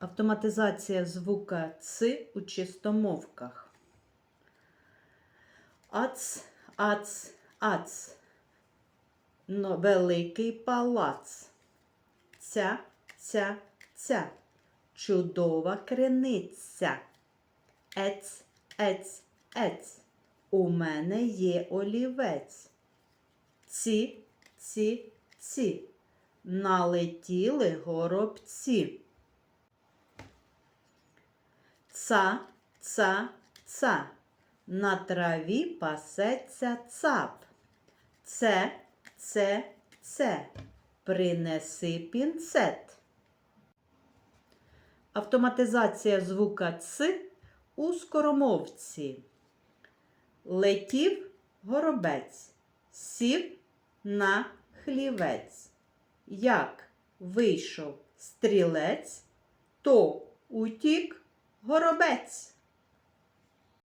Автоматизація звука Ц у чистомовках. Ац, ац, ац. Но великий палац. Ця, ця, ця. Чудова криниця. Ец, ец, ец. У мене є олівець. Ці, ці, ці. Налетіли горобці. Ца, ца, ца. На траві пасеться цап. Це, це, це. Принеси пінцет. Автоматизація звука Ц у скоромовці. Летів горобець, сів на хлівець. Як вийшов стрілець, то утік горобець.